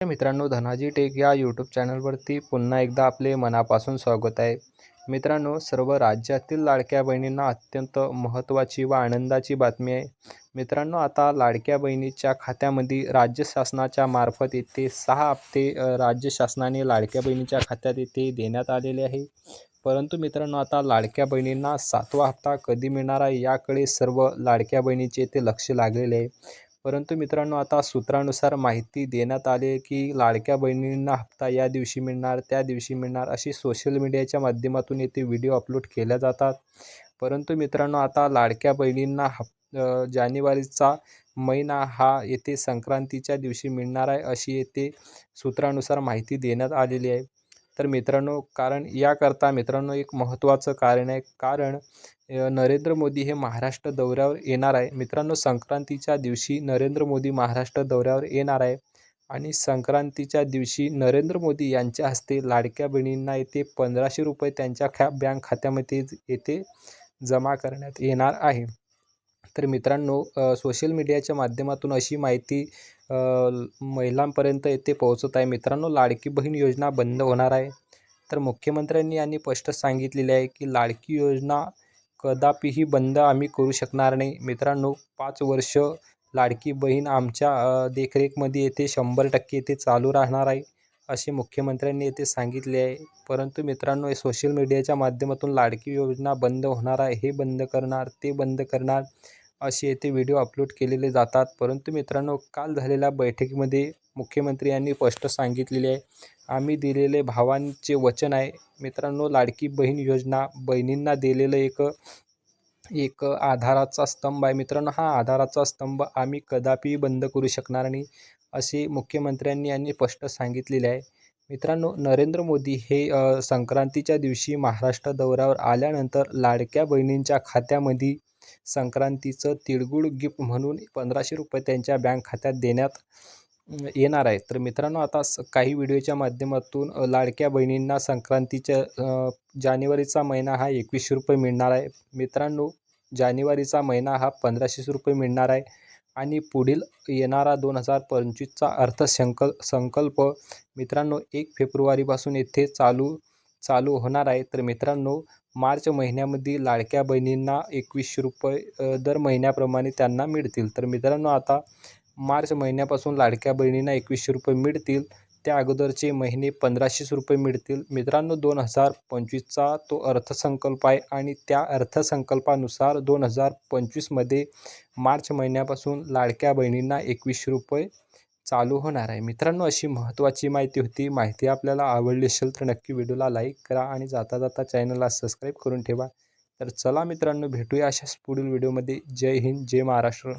मित्रांनो धनाजी टेक या यूट्यूब चॅनलवरती पुन्हा एकदा आपले मनापासून स्वागत आहे. मित्रांनो सर्व राज्यातील लाडक्या बहिणींना अत्यंत महत्त्वाची व आनंदाची बातमी आहे. मित्रांनो आता लाडक्या बहिणीच्या खात्यामध्ये राज्य शासनाच्या मार्फत येथे सहा हप्ते राज्य शासनाने लाडक्या बहिणीच्या खात्यात येथे देण्यात आलेले आहे. परंतु मित्रांनो आता लाडक्या बहिणींना सातवा हप्ता कधी मिळणार आहे याकडे सर्व लाडक्या बहिणीचे येथे लक्ष लागलेले आहे. परंतु मित्रांनो आता सूत्रानुसार माहिती देण्यात आले की लाडक्या बहिणींना हप्ता या दिवशी मिळणार त्या दिवशी मिळणार अशी सोशल मीडियाच्या माध्यमातून येथे व्हिडिओ अपलोड केल्या जातात. परंतु मित्रांनो आता लाडक्या बहिणींना हप जानेवारीचा महिना हा येथे संक्रांतीच्या दिवशी मिळणार आहे अशी येथे सूत्रानुसार माहिती देण्यात आलेली आहे. तर मित्रांनो कारण याकरता मित्रांनो एक महत्त्वाचं कारण आहे. कारण नरेंद्र मोदी हे महाराष्ट्र दौऱ्यावर येणार आहे. मित्रांनो संक्रांतीच्या दिवशी नरेंद्र मोदी महाराष्ट्र दौऱ्यावर येणार आहे. आणि संक्रांतीच्या दिवशी नरेंद्र मोदी यांच्या हस्ते लाडक्या बहिणींना येथे पंधराशे रुपये त्यांच्या खा बँक खात्यामध्ये येथे जमा करण्यात येणार आहे. तर मित्रांनो सोशल मीडियाच्या माध्यमातून अशी माहिती महिलांपर्यंत येथे पोहोचत आहे. मित्रांनो लाडकी बहीण योजना बंद होणार आहे. तर मुख्यमंत्र्यांनी यांनी स्पष्ट सांगितलेले आहे की लाडकी योजना कदापिही बंद आम्ही करू शकणार नाही. मित्रांनो पाच वर्ष लाडकी बहीण आमच्या देखरेखमध्ये येथे शंभर टक्के येथे चालू राहणार आहे असे मुख्यमंत्र्यांनी येथे सांगितले आहे. परंतु मित्रांनो सोशल मीडियाच्या माध्यमातून लाडकी योजना बंद होणार आहे हे बंद करणार ते बंद करणार. असे येथे व्हिडिओ अपलोड केलेले जातात. परंतु मित्रांनो काल झालेल्या बैठकीमध्ये मुख्यमंत्री यांनी स्पष्ट सांगितलेले आहे. आम्ही दिलेले भावांचे वचन आहे. मित्रांनो लाडकी बहीण योजना बहिणींना दिलेलं एक एक आधाराचा स्तंभ आहे. मित्रांनो हा आधाराचा स्तंभ आम्ही कदापि बंद करू शकणार नाही असे मुख्यमंत्र्यांनी यांनी स्पष्ट सांगितलेले आहे. मित्रांनो नरेंद्र मोदी हे संक्रांतीच्या दिवशी महाराष्ट्र दौऱ्यावर आल्यानंतर लाडक्या बहिणींच्या खात्यामध्ये संक्रांतीचं तिळगुळ गिफ्ट म्हणून पंधराशे रुपये त्यांच्या बँक खात्यात देण्यात येणार आहे. तर मित्रांनो आता काही व्हिडिओच्या माध्यमातून लाडक्या बहिणींना संक्रांतीच्या जानेवारीचा महिना हा एकवीसशे रुपये मिळणार आहे. मित्रांनो जानेवारीचा महिना हा पंधराशे रुपये मिळणार आहे. आणि पुढील येणारा दोन हजार पंचवीसचा अर्थसंकल संकल्प मित्रांनो एक फेब्रुवारीपासून येथे चालू चालू होणार आहे. तर मित्रांनो मार्च महिन्यामध्ये लाडक्या बहिणींना एकवीसशे रुपये दर महिन्याप्रमाणे त्यांना मिळतील. तर मित्रांनो आता मार्च महिन्यापासून लाडक्या बहिणींना एकवीसशे रुपये मिळतील. त्या अगोदरचे महिने पंधराशेच रुपये मिळतील. मित्रांनो दोन हजार पंचवीसचा तो अर्थसंकल्प आहे आणि त्या अर्थसंकल्पानुसार दोन हजार पंचवीसमध्ये मार्च महिन्यापासून लाडक्या बहिणींना एकवीसशे रुपये चालू होणार आहे. मित्रांनो अशी महत्त्वाची माहिती होती. माहिती आपल्याला आवडली असेल तर नक्की व्हिडिओला लाईक करा आणि जाता जाता चॅनलला सबस्क्राईब करून ठेवा. तर चला मित्रांनो भेटूया अशाच पुढील व्हिडिओमध्ये. जय हिंद जय महाराष्ट्र.